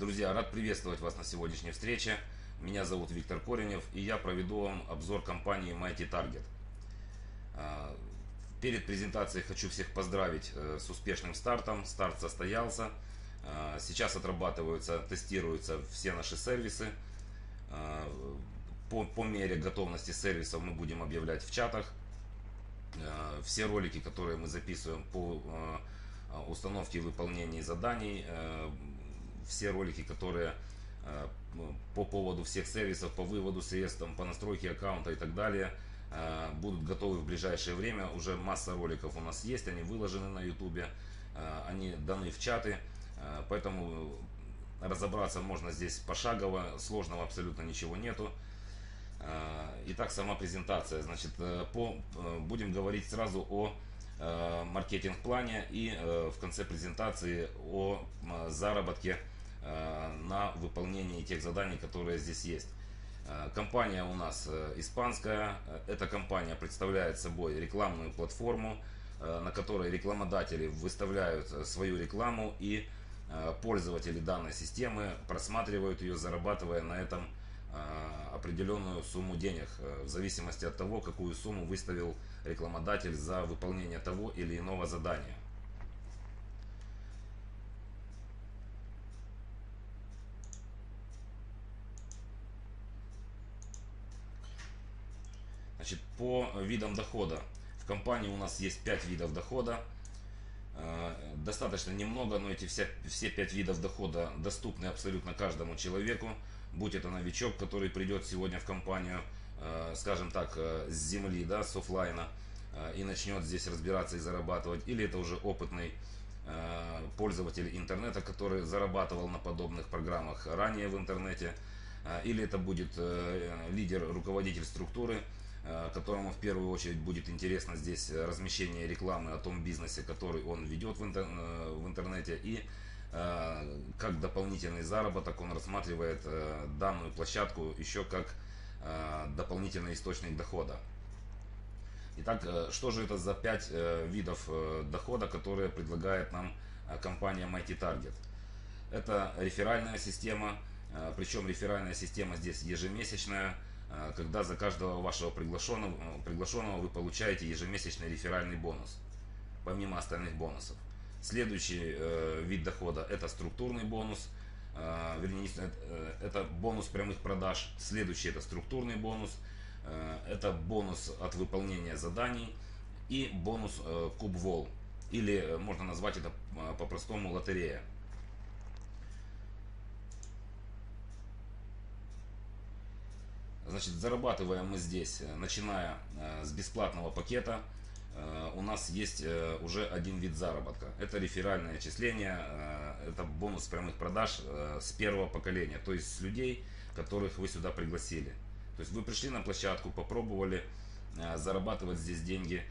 Друзья, рад приветствовать вас на сегодняшней встрече. Меня зовут Виктор Коренев и я проведу вам обзор компании Mighty Target. Э, перед презентацией хочу всех поздравить э, с успешным стартом. Старт состоялся. Сейчас отрабатываются, тестируются все наши сервисы. По, по мере готовности сервисов мы будем объявлять в чатах. Все ролики, которые мы записываем по установке и выполнении заданий, все ролики, которые э, по поводу всех сервисов, по выводу средств, по настройке аккаунта и так далее, э, будут готовы в ближайшее время. Уже масса роликов у нас есть, они выложены на YouTube, э, они даны в чаты, поэтому разобраться можно здесь пошагово, сложного абсолютно ничего нету. Итак, сама презентация. Значит, по, будем говорить сразу о маркетинг-плане и в конце презентации о заработке на выполнение тех заданий, которые здесь есть. Э, компания у нас э, испанская. Эта компания представляет собой рекламную платформу, на которой рекламодатели выставляют свою рекламу и пользователи данной системы просматривают ее, зарабатывая на этом определенную сумму денег, в зависимости от того, какую сумму выставил рекламодатель за выполнение того или иного задания. Значит, по видам дохода. В компании у нас есть 5 видов дохода. Э, достаточно немного, но эти все, все 5 видов дохода доступны абсолютно каждому человеку. Будь это новичок, который придет сегодня в компанию, э, скажем так, э, с земли, да, с офлайна, и начнет здесь разбираться и зарабатывать. Или это уже опытный пользователь интернета, который зарабатывал на подобных программах ранее в интернете. Или это будет лидер, руководитель структуры, которому в первую очередь будет интересно здесь размещение рекламы о том бизнесе, который он ведет в, интер, э, в интернете и э, как дополнительный заработок он рассматривает данную площадку еще как дополнительный источник дохода. Итак, что же это за 5 видов дохода, которые предлагает нам компания Mighty Target? Это реферальная система, причем реферальная система здесь ежемесячная, Э, когда за каждого вашего приглашенного, приглашенного вы получаете ежемесячный реферальный бонус, помимо остальных бонусов. Следующий э, вид дохода это структурный бонус, э, вернее, э, это бонус прямых продаж. Следующий это структурный бонус, э, это бонус от выполнения заданий и бонус э, кубвол, или э, можно назвать это э, по-простому лотерея. Значит, зарабатываем мы здесь, э, начиная э, с бесплатного пакета, э, у нас есть уже один вид заработка. Это реферальное отчисление, это бонус прямых продаж с первого поколения, то есть с людей, которых вы сюда пригласили. То есть вы пришли на площадку, попробовали зарабатывать здесь деньги.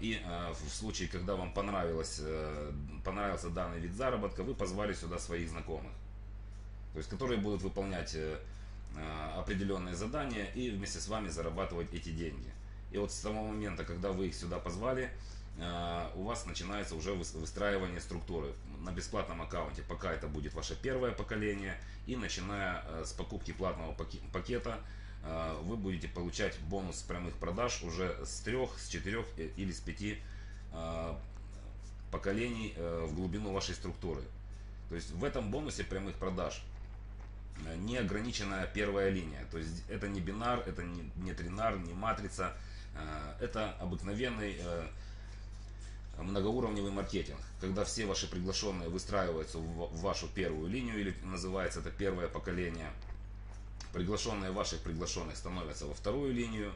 И в случае, когда вам понравилось, понравился данный вид заработка, вы позвали сюда своих знакомых. То есть, которые будут выполнять определенные задания и вместе с вами зарабатывать эти деньги. И вот с того момента, когда вы их сюда позвали, э, у вас начинается уже выстраивание структуры на бесплатном аккаунте. Пока это будет ваше первое поколение. И начиная э, с покупки платного пакета, вы будете получать бонус прямых продаж уже с трех, с четырех или с пяти поколений в глубину вашей структуры. То есть в этом бонусе прямых продаж неограниченная первая линия. То есть это не бинар, это не, не тринар, не матрица. Э, это обыкновенный э, многоуровневый маркетинг, когда все ваши приглашенные выстраиваются в вашу первую линию, или называется это первое поколение. Приглашенные ваших приглашенных становятся во вторую линию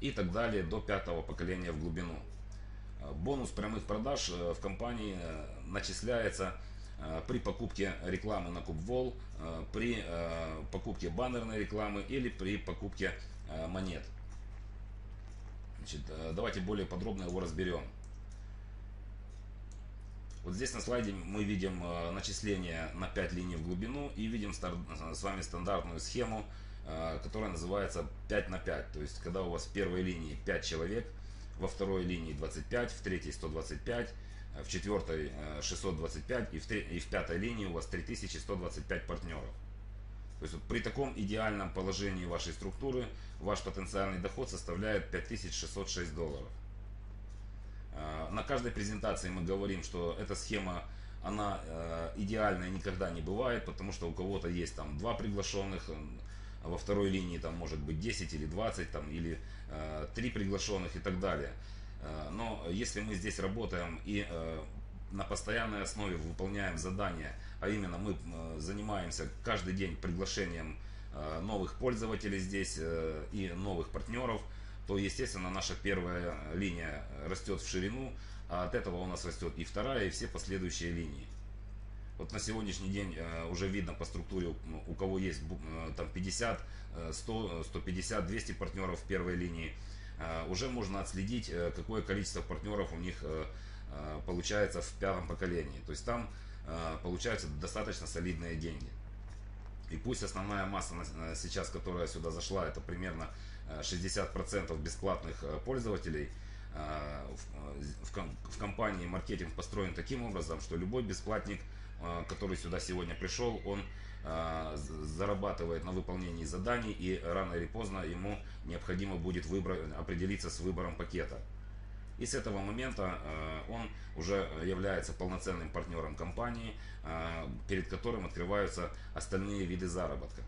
и так далее до пятого поколения в глубину. Э, бонус прямых продаж в компании начисляется Э, при покупке рекламы на Кубвол, э, при э, покупке баннерной рекламы или при покупке монет. Значит, давайте более подробно его разберем. Вот здесь на слайде мы видим начисление на 5 линий в глубину и видим с вами стандартную схему, которая называется 5 на 5. То есть, когда у вас в первой линии 5 человек, во второй линии 25, в третьей 125, в четвертой э, 625 и в, и в пятой линии у вас 3125 партнеров. То есть вот при таком идеальном положении вашей структуры ваш потенциальный доход составляет 5606 долларов. Э, На каждой презентации мы говорим, что эта схема она э, идеальная никогда не бывает, потому что у кого-то есть там два приглашенных, э, во второй линии там может быть 10 или 20 там, или э, 3 приглашенных и так далее. Э, Но если мы здесь работаем и э, на постоянной основе выполняем задания, а именно мы э, занимаемся каждый день приглашением новых пользователей здесь и новых партнеров, то, естественно, наша первая линия растет в ширину, а от этого у нас растет и вторая, и все последующие линии. Вот на сегодняшний день уже видно по структуре, у- у кого есть там 50, э, 100, 150, 200 партнеров в первой линии, уже можно отследить, э, какое количество партнеров у них э, э, получается в пятом поколении. То есть там э, получаются достаточно солидные деньги. И пусть основная масса сейчас, которая сюда зашла, это примерно э, 60% бесплатных э, пользователей, э, в, э, в ком- в компании маркетинг построен таким образом, что любой бесплатник, э, который сюда сегодня пришел, он э, зарабатывает на выполнении заданий и рано или поздно ему необходимо будет выбрать, определиться с выбором пакета. И с этого момента э, он уже является полноценным партнером компании, э, перед которым открываются остальные виды заработка.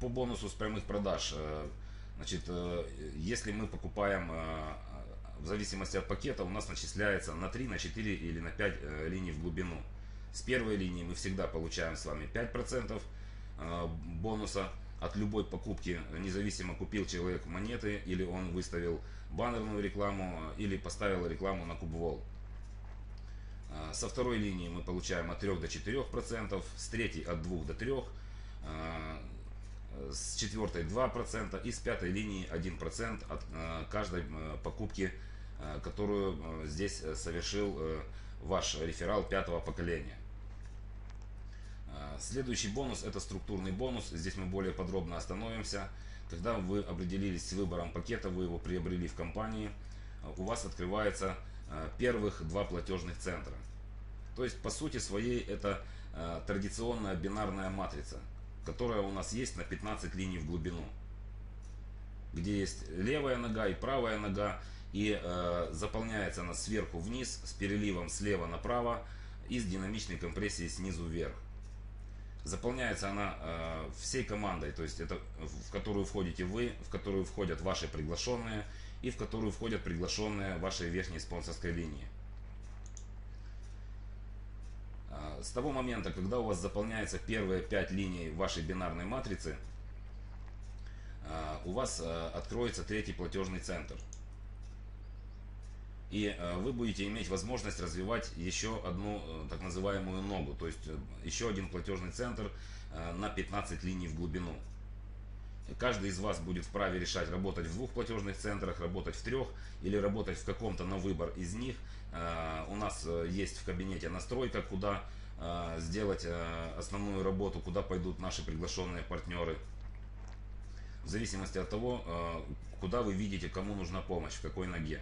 По бонусу с прямых продаж, значит, э, если мы покупаем в зависимости от пакета, у нас начисляется на 3, на 4 или на 5 э, линий в глубину. С первой линии мы всегда получаем с вами 5% э, бонуса от любой покупки, независимо купил человек монеты или он выставил баннерную рекламу э, или поставил рекламу на Кубвол. Э, Со второй линии мы получаем от 3 до 4%, с третьей от 2 до 3, э, с четвертой 2% и с пятой линии 1% от каждой покупки, которую здесь совершил ваш реферал пятого поколения. Э, Следующий бонус это структурный бонус. Здесь мы более подробно остановимся. Когда вы определились с выбором пакета, вы его приобрели в компании, э, у вас открывается э, первых два платежных центра. То есть по сути своей это традиционная бинарная матрица, которая у нас есть на 15 линий в глубину, где есть левая нога и правая нога, и заполняется она сверху вниз с переливом слева направо и с динамичной компрессией снизу вверх. Заполняется она э, всей командой, то есть это в которую входите вы, в которую входят ваши приглашенные и в которую входят приглашенные вашей верхней спонсорской линии. А, С того момента, когда у вас заполняется первые 5 линий вашей бинарной матрицы, а, у вас а, откроется третий платежный центр. И а, вы будете иметь возможность развивать еще одну э, так называемую ногу, то есть э, еще один платежный центр э, на 15 линий в глубину. Каждый из вас будет вправе решать, работать в двух платежных центрах, работать в трех или работать в каком-то на выбор из них. Э, У нас э, есть в кабинете настройка, куда э, сделать э, основную работу, куда пойдут наши приглашенные партнеры. В зависимости от того, э, куда вы видите, кому нужна помощь, в какой ноге.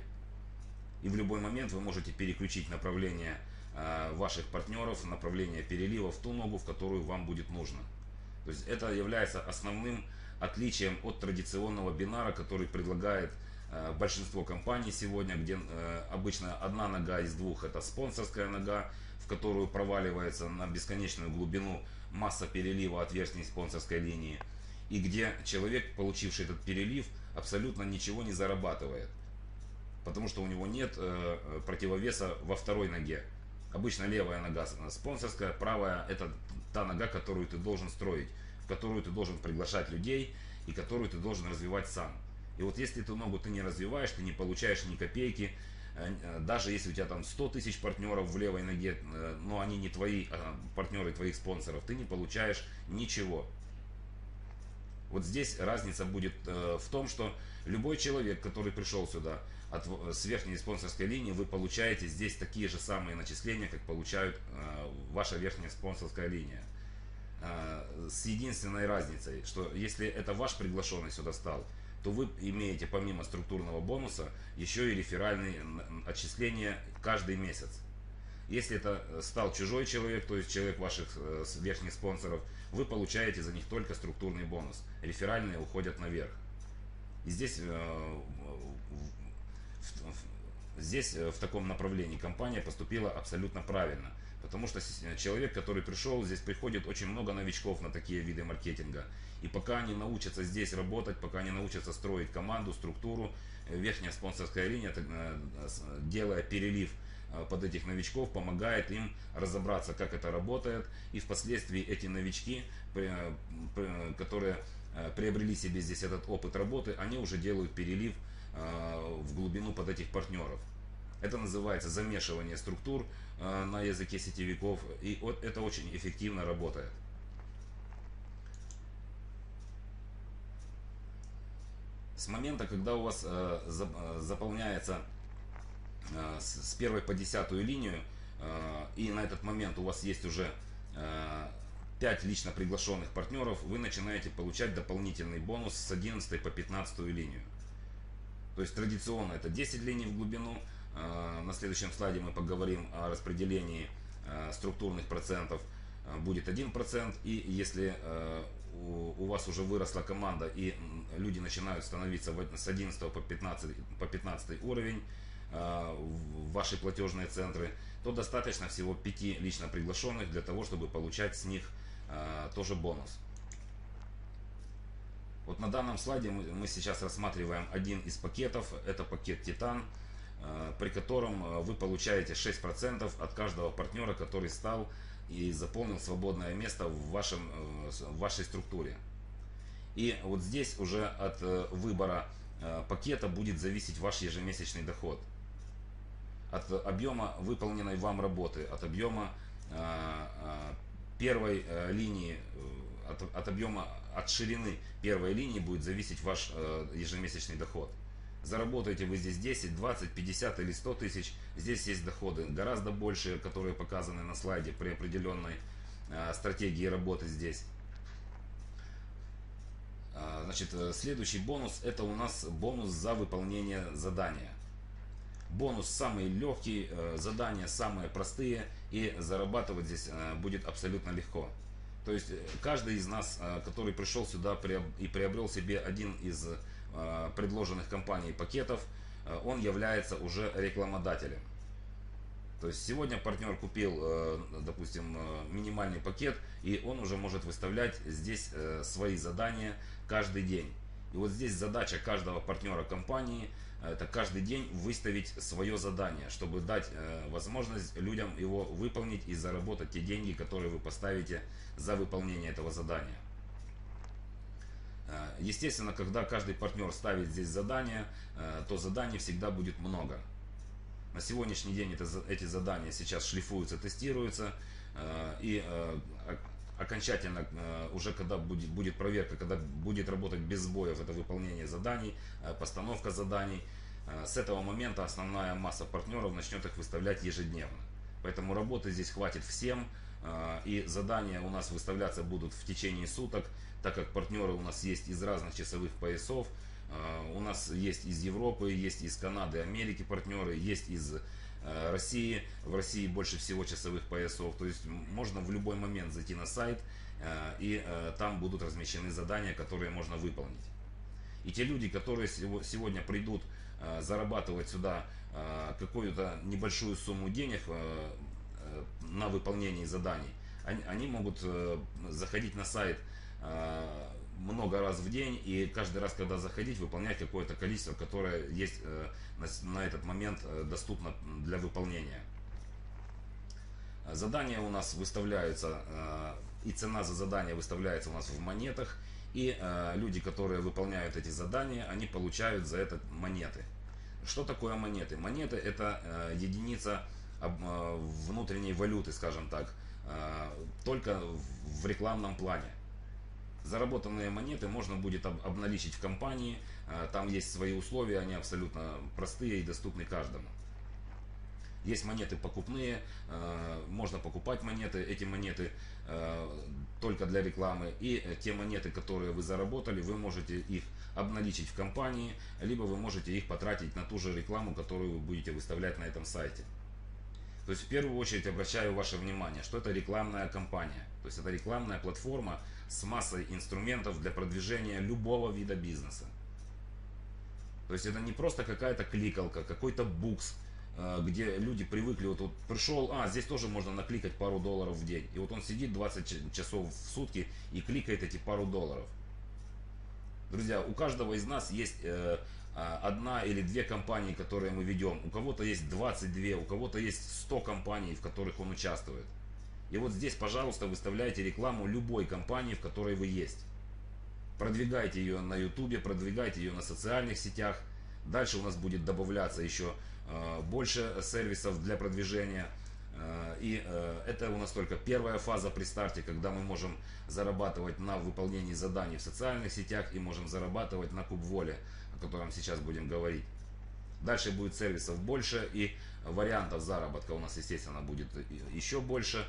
И в любой момент вы можете переключить направление э, ваших партнеров, направление перелива в ту ногу, в которую вам будет нужно. То есть это является основным отличием от традиционного бинара, который предлагает э, большинство компаний сегодня, где э, обычно одна нога из двух это спонсорская нога, в которую проваливается на бесконечную глубину масса перелива от верхней спонсорской линии, и где человек, получивший этот перелив, абсолютно ничего не зарабатывает потому что у него нет э, противовеса во второй ноге. Обычно левая нога спонсорская, правая это та нога, которую ты должен строить, в которую ты должен приглашать людей и которую ты должен развивать сам. И вот если эту ногу ты не развиваешь, ты не получаешь ни копейки, э, э, даже если у тебя там 100 тысяч партнеров в левой ноге, э, но они не твои а партнеры твоих спонсоров, ты не получаешь ничего. Вот здесь разница будет э, в том, что любой человек, который пришел сюда от, в- с верхней спонсорской линии, вы получаете здесь такие же самые начисления, как получают э, ваша верхняя спонсорская линия. Э, с единственной разницей, что если это ваш приглашенный сюда стал, то вы имеете помимо структурного бонуса еще и реферальные отчисления каждый месяц. Если это стал чужой человек, то есть человек ваших э, верхних спонсоров, вы получаете за них только структурный бонус. Реферальные уходят наверх. И здесь, э, здесь э, в таком направлении компания поступила абсолютно правильно. Потому что человек, который пришел, здесь приходит очень много новичков на такие виды маркетинга. И пока они научатся здесь работать, пока они научатся строить команду, структуру, э, верхняя спонсорская линия, э, делая перелив э, под этих новичков, помогает им разобраться, как это работает. И впоследствии эти новички, при- при- которые э, приобрели себе здесь этот опыт работы, они уже делают перелив э, в глубину под этих партнеров. Это называется замешивание структур э, на языке сетевиков, и это очень эффективно работает. С момента, когда у вас э, за- э, заполняется э, с с первой по десятую линию, э, и на этот момент у вас есть уже 5 лично приглашенных партнеров, вы начинаете получать дополнительный бонус с 11 по 15 линию. То есть традиционно это 10 линий в глубину. Э, На следующем слайде мы поговорим о распределении э, структурных процентов. Э, Будет 1%. И если э, у вас уже выросла команда и люди начинают становиться с 11 по 15, по 15 уровень э, в ваши платежные центры, то достаточно всего 5 лично приглашенных для того, чтобы получать с них э, тоже бонус. Вот на данном слайде мы, сейчас рассматриваем один из пакетов. Это пакет Титан, э, при котором э, вы получаете 6% от каждого партнера, который стал и заполнил свободное место в, вашем, э, в вашей структуре. И вот здесь уже от э, выбора э, пакета будет зависеть ваш ежемесячный доход. От объема выполненной вам работы, от объема э, э, первой э, линии, э, от, от объема, от ширины первой линии будет зависеть ваш э, ежемесячный доход. Заработаете вы здесь 10, 20, 50 или 100 тысяч, здесь есть доходы гораздо больше, которые показаны на слайде при определенной стратегии работы здесь. А, Значит, следующий бонус это у нас бонус за выполнение задания. Бонус самый легкий, э, задания самые простые и зарабатывать здесь э, будет абсолютно легко. То есть э, каждый из нас, который пришел сюда и приобрел себе один из предложенных компанией пакетов, он является уже рекламодателем. То есть сегодня партнер купил, допустим, минимальный пакет, и он уже может выставлять здесь свои задания каждый день. И вот здесь задача каждого партнера компании это каждый день выставить свое задание, чтобы дать э, возможность людям его выполнить и заработать те деньги, которые вы поставите за выполнение этого задания. Э, Естественно, когда каждый партнер ставит здесь задание, э, то заданий всегда будет много. На сегодняшний день это, эти задания сейчас шлифуются, тестируются. э, И э, окончательно, э, уже когда будет, будет проверка, когда будет работать без сбоев, это выполнение заданий, э, постановка заданий, э, с этого момента основная масса партнеров начнет их выставлять ежедневно. Поэтому работы здесь хватит всем. И задания у нас выставляться будут в течение суток, так как партнеры у нас есть из разных часовых поясов. У нас есть из Европы, есть из Канады, Америки партнеры, есть из России. В России больше всего часовых поясов. То есть можно в любой момент зайти на сайт э, и э, там будут размещены задания, которые можно выполнить. И те люди, которые сего- сегодня придут э, зарабатывать сюда э, какую-то небольшую сумму денег э, э, на выполнение заданий, они, могут э, заходить на сайт э, много раз в день и каждый раз, когда заходить, выполнять какое-то количество, которое есть э, на, на этот момент э, доступно для выполнения. Задания у нас выставляются, э, и цена за задание выставляется у нас в монетах. И люди, которые выполняют эти задания, они получают за это монеты. Что такое монеты? Монеты это единица внутренней валюты, скажем так, только в рекламном плане. Заработанные монеты можно будет об- обналичить в компании. Э, Там есть свои условия, они абсолютно простые и доступны каждому. Есть монеты покупные, э, можно покупать монеты, эти монеты э, только для рекламы. И те монеты, которые вы заработали, вы можете их обналичить в компании, либо вы можете их потратить на ту же рекламу, которую вы будете выставлять на этом сайте. То есть в первую очередь обращаю ваше внимание, что это рекламная кампания. То есть это рекламная платформа с массой инструментов для продвижения любого вида бизнеса. То есть это не просто какая-то кликалка, какой-то букс, э, где люди привыкли, вот, вот пришел, а, здесь тоже можно накликать пару долларов в день. И вот он сидит 20 часов в сутки и кликает эти пару долларов. Друзья, у каждого из нас есть э, одна или две компании, которые мы ведем. У кого-то есть 22, у кого-то есть 100 компаний, в которых он участвует. И вот здесь, пожалуйста, выставляйте рекламу любой компании, в которой вы есть. Продвигайте ее на YouTube, продвигайте ее на социальных сетях. Дальше у нас будет добавляться еще э, больше сервисов для продвижения. Э, и э, это у нас только первая фаза при старте, когда мы можем зарабатывать на выполнении заданий в социальных сетях и можем зарабатывать на кубволе, о котором сейчас будем говорить. Дальше будет сервисов больше и вариантов заработка у нас, естественно, будет еще больше.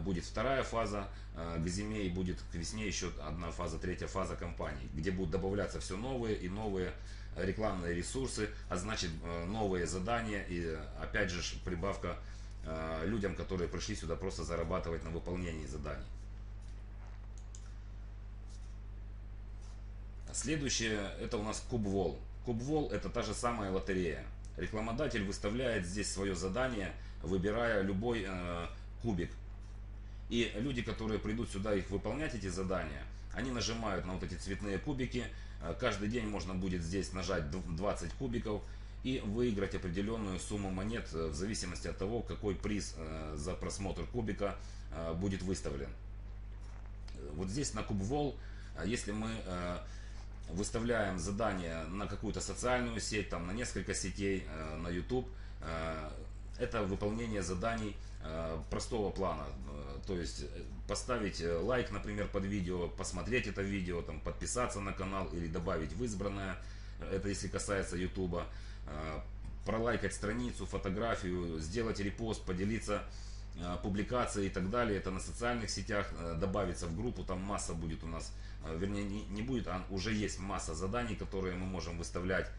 Будет вторая фаза э, к зиме и будет к весне еще одна фаза, третья фаза компании, где будут добавляться все новые и новые рекламные ресурсы, а значит новые задания и опять же прибавка людям, которые пришли сюда просто зарабатывать на выполнении заданий. Следующее это у нас Кубвол. Кубвол это та же самая лотерея. Рекламодатель выставляет здесь свое задание, выбирая любой э, кубик. И люди, которые придут сюда их выполнять, эти задания, они нажимают на вот эти цветные кубики. Э, каждый день можно будет здесь нажать 20 кубиков и выиграть определенную сумму монет э, в зависимости от того, какой приз э, за просмотр кубика будет выставлен. Вот здесь на Кубвол, если мы выставляем задание на какую-то социальную сеть, там, на несколько сетей, э, на YouTube, э, это выполнение заданий э, простого плана. То есть поставить лайк, например, под видео, посмотреть это видео, там, подписаться на канал или добавить в избранное. Это если касается YouTube. Пролайкать страницу, фотографию, сделать репост, поделиться публикацией и так далее. Это на социальных сетях добавиться в группу, там масса будет у нас Э, вернее не, не будет, а уже есть масса заданий, которые мы можем выставлять,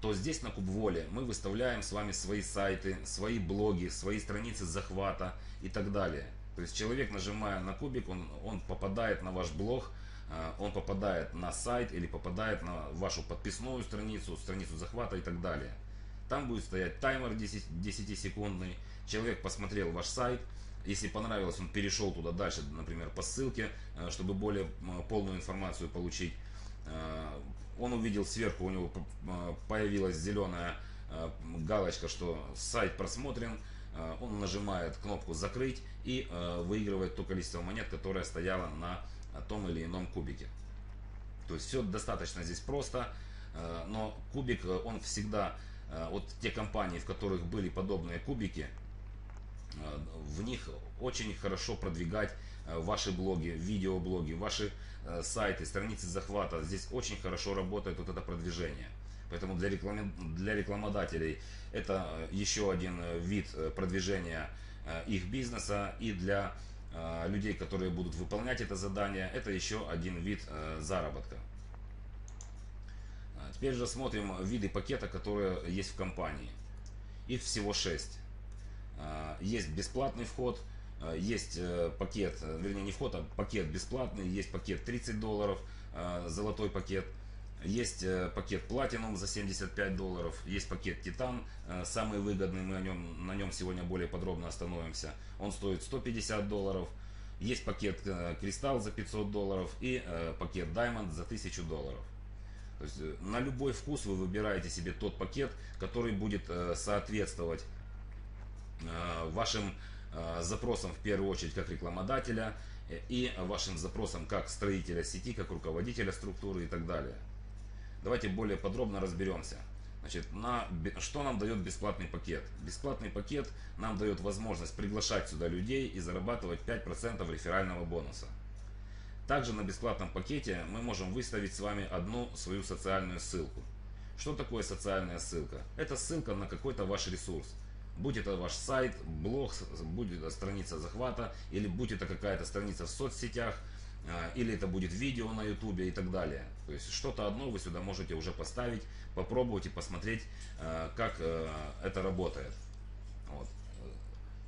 то здесь на Кубволе мы выставляем с вами свои сайты, свои блоги, свои страницы захвата и так далее. То есть человек, нажимая на кубик, он, он попадает на ваш блог, э, он попадает на сайт или попадает на вашу подписную страницу, страницу захвата и так далее. Там будет стоять таймер 10, 10 секундный. Человек посмотрел ваш сайт, если понравилось, он перешел туда дальше, например, по ссылке, э, чтобы более полную информацию получить. Э, он увидел сверху, у него появилась зеленая э, галочка, что сайт просмотрен. Он нажимает кнопку «Закрыть» и выигрывает то количество монет, которое стояло на том или ином кубике. То есть все достаточно здесь просто, но кубик, он всегда, вот те компании, в которых были подобные кубики, в них очень хорошо продвигать э, ваши блоги, видеоблоги, ваши э, сайты, страницы захвата. Здесь очень хорошо работает вот это продвижение. Поэтому для, реклам... для рекламодателей это еще один вид продвижения их бизнеса. И для людей, которые будут выполнять это задание, это еще один вид заработка. Теперь же смотрим виды пакета, которые есть в компании. Их всего 6. А, есть бесплатный вход, а, есть э, пакет, э, вернее не вход, а пакет бесплатный, есть пакет 30 долларов, а, золотой пакет, есть э, пакет Platinum за 75 долларов, есть пакет Titan, самый выгодный, мы о нем, на нем сегодня более подробно остановимся, он стоит 150 долларов, есть пакет Кристалл за 500 долларов и пакет Diamond за 1000 долларов. То есть на любой вкус вы выбираете себе тот пакет, который будет соответствовать вашим э, запросам в первую очередь как рекламодателя э, и вашим запросам как строителя сети, как руководителя структуры и так далее. Давайте более подробно разберемся. Значит, на, что нам дает бесплатный пакет? Бесплатный пакет нам дает возможность приглашать сюда людей и зарабатывать 5% реферального бонуса. Также на бесплатном пакете мы можем выставить с вами одну свою социальную ссылку. Что такое социальная ссылка? Это ссылка на какой-то ваш ресурс. Будь это ваш сайт, блог, будет это страница захвата, или будь это какая-то страница в соцсетях, а, или это будет видео на ютубе и так далее. То есть что-то одно вы сюда можете уже поставить, попробовать и посмотреть, а, как э, это работает. Вот.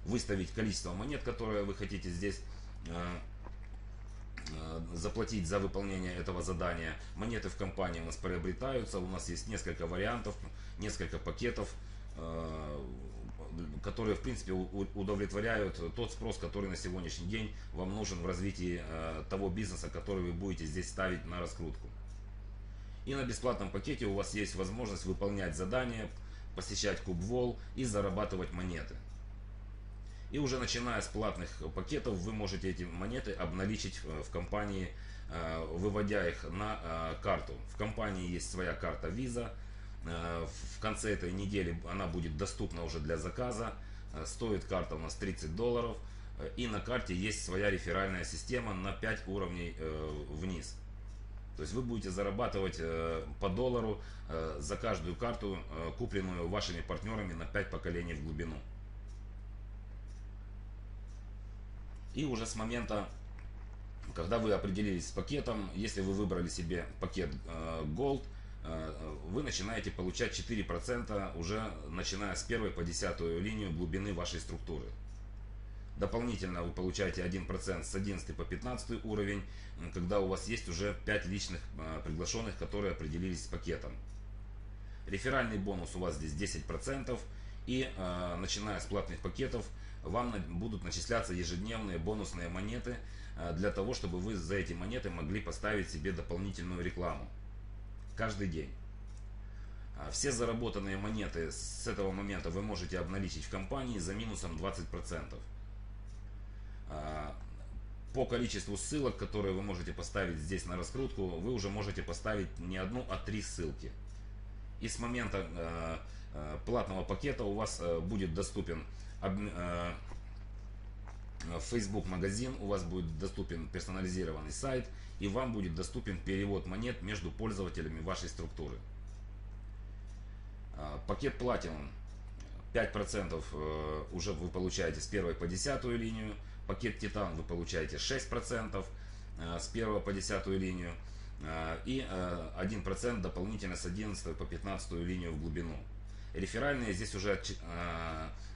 Выставить количество монет, которые вы хотите здесь а, заплатить за выполнение этого задания. Монеты в компании у нас приобретаются, у нас есть несколько вариантов, несколько пакетов которые в принципе удовлетворяют тот спрос, который на сегодняшний день вам нужен в развитии э, того бизнеса, который вы будете здесь ставить на раскрутку. И на бесплатном пакете у вас есть возможность выполнять задания, посещать кубвол и зарабатывать монеты. И уже начиная с платных пакетов вы можете эти монеты обналичить в компании, э, выводя их на э, карту. В компании есть своя карта Visa, в конце этой недели она будет доступна уже для заказа. Э, стоит карта у нас 30 долларов. Э, и на карте есть своя реферальная система на 5 уровней вниз. То есть вы будете зарабатывать по доллару за каждую карту, купленную вашими партнерами на 5 поколений в глубину. И уже с момента, когда вы определились с пакетом, если вы выбрали себе пакет Gold, Э, вы начинаете получать 4% уже начиная с первой по десятую линию глубины вашей структуры. Дополнительно вы получаете 1% с 11 по 15 уровень, когда у вас есть уже 5 личных э, приглашенных, которые определились с пакетом. Реферальный бонус у вас здесь 10% и э, начиная с платных пакетов вам будут начисляться ежедневные бонусные монеты для того, чтобы вы за эти монеты могли поставить себе дополнительную рекламу каждый день. А все заработанные монеты с этого момента вы можете обналичить в компании за минусом 20%. А, по количеству ссылок, которые вы можете поставить здесь на раскрутку, вы уже можете поставить не одну, а три ссылки. И с момента а, платного пакета у вас будет доступен Facebook магазин, у вас будет доступен персонализированный сайт и вам будет доступен перевод монет между пользователями вашей структуры. А, пакет Platinum 5% э, уже вы получаете с 1 по 10 линию. Пакет Titan вы получаете 6% э, с 1 по 10 линию. Э, и 1% дополнительно с 11 по 15 линию в глубину. Реферальные здесь уже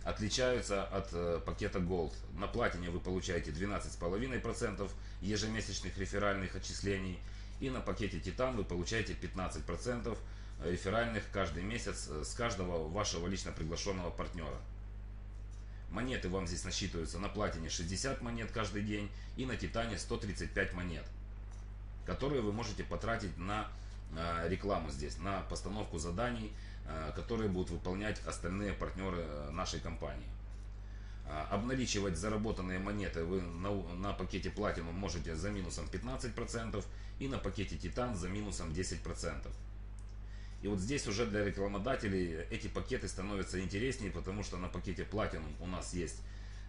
отличаются от э, пакета Gold. На платине вы получаете 12,5% ежемесячных реферальных отчислений. И на пакете Titan вы получаете 15% реферальных каждый месяц э, с каждого вашего лично приглашенного партнера. Монеты вам здесь насчитываются на платине 60 монет каждый день и на Титане 135 монет, которые вы можете потратить на э, рекламу здесь, на постановку заданий, которые будут выполнять остальные партнеры э, нашей компании. А, обналичивать заработанные монеты вы на, на пакете Platinum можете за минусом 15% и на пакете Titan за минусом 10%. И вот здесь уже для рекламодателей эти пакеты становятся интереснее, потому что на пакете Platinum у нас есть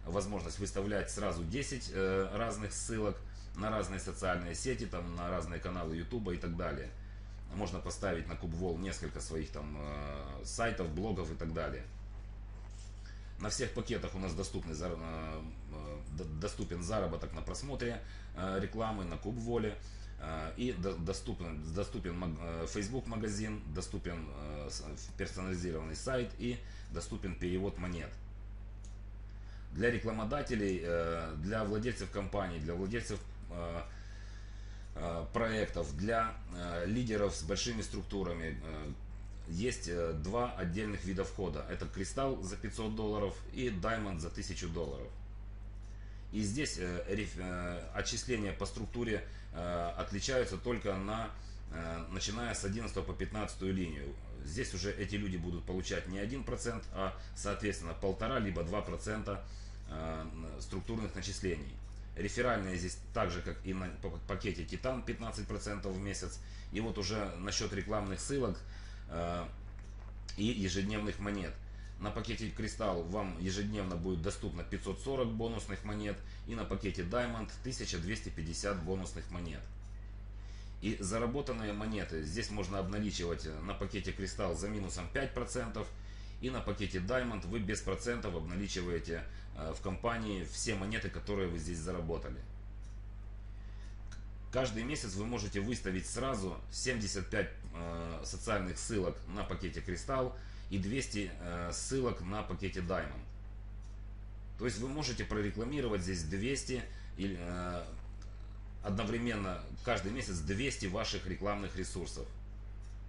возможность выставлять сразу 10 э, разных ссылок на разные социальные сети, там, на разные каналы YouTube и так далее можно поставить на Кубвол несколько своих там э, сайтов, блогов и так далее. На всех пакетах у нас доступны, э, э, доступен заработок на просмотре рекламы на Кубволе. И доступен, доступен Facebook магазин, доступен персонализированный сайт и доступен перевод монет. Для рекламодателей, для владельцев компаний, для владельцев Э, проектов для э, лидеров с большими структурами э, есть два отдельных вида входа. Это кристалл за 500 долларов и Diamond за 1000 долларов. И здесь отчисления по структуре отличаются только на, начиная с 11 по 15 линию. Здесь уже эти люди будут получать не 1%, а соответственно 1,5 либо 2% структурных начислений. Реферальные здесь так же, как и на пакете Титан 15% в месяц. И вот уже насчет рекламных ссылок э, и ежедневных монет. На пакете Кристалл вам ежедневно будет доступно 540 бонусных монет. И на пакете Diamond 1250 бонусных монет. И заработанные монеты здесь можно обналичивать на пакете Кристалл за минусом 5%. И на пакете Diamond вы без процентов обналичиваете в компании все монеты, которые вы здесь заработали. Каждый месяц вы можете выставить сразу 75 э, социальных ссылок на пакете Кристалл и 200 э, ссылок на пакете Diamond. То есть вы можете прорекламировать здесь 200 или э, одновременно каждый месяц 200 ваших рекламных ресурсов.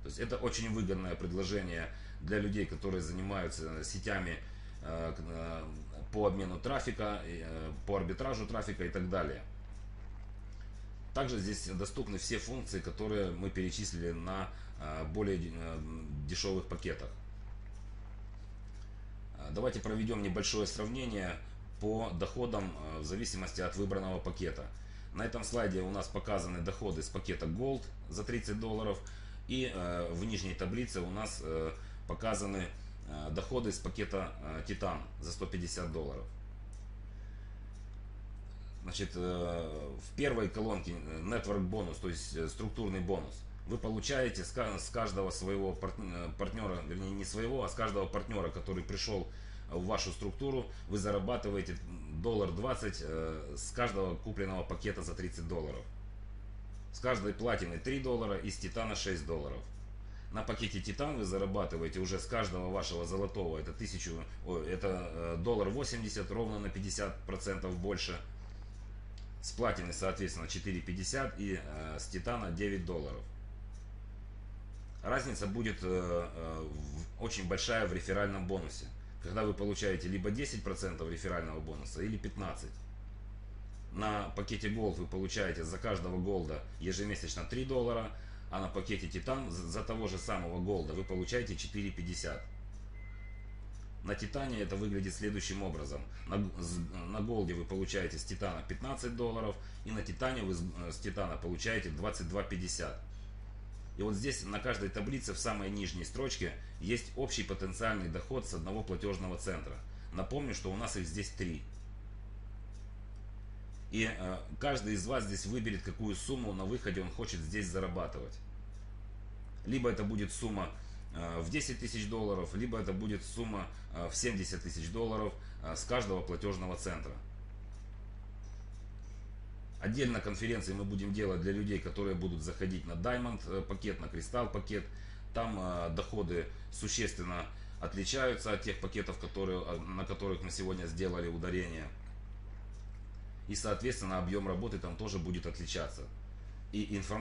То есть это очень выгодное предложение для людей, которые занимаются сетями э, э, по обмену трафика, э, по арбитражу трафика и так далее. Также здесь доступны все функции, которые мы перечислили на э, более э, дешевых пакетах. Давайте проведем небольшое сравнение по доходам в зависимости от выбранного пакета. На этом слайде у нас показаны доходы с пакета Gold за 30 долларов. И в нижней таблице у нас показаны доходы с пакета Titan за 150 долларов. Значит, э, в первой колонке э, Network бонус, то есть э, структурный бонус, вы получаете с каждого своего партнера, вернее не своего, а с каждого партнера, который пришел в вашу структуру, вы зарабатываете доллар 20 с каждого купленного пакета за 30 долларов. С каждой платины 3 доллара и с титана 6 долларов. На пакете титан вы зарабатываете уже с каждого вашего золотого, это, 1000, это доллар 80, ровно на 50% больше с платины, соответственно, 4,50 и э, с титана 9 долларов. Разница будет э, э, очень большая в реферальном бонусе. Когда вы получаете либо 10% реферального бонуса или 15%. На пакете Gold вы получаете за каждого голда ежемесячно 3 доллара, а на пакете Титан за того же самого голда вы получаете 4,50. На Титане это выглядит следующим образом. На, на Голде вы получаете с Титана 15 долларов, и на Титане вы с, с Титана получаете 22,50. И вот здесь на каждой таблице в самой нижней строчке есть общий потенциальный доход с одного платежного центра. Напомню, что у нас их здесь три. И э, каждый из вас здесь выберет, какую сумму на выходе он хочет здесь зарабатывать. Либо это будет сумма Э, в 10 тысяч долларов, либо это будет сумма э, в 70 тысяч долларов с каждого платежного центра. Отдельно конференции мы будем делать для людей, которые будут заходить на Diamond пакет, на Crystal пакет. Там доходы существенно отличаются от тех пакетов, которые, на которых мы сегодня сделали ударение. И, соответственно, объем работы там тоже будет отличаться. И информация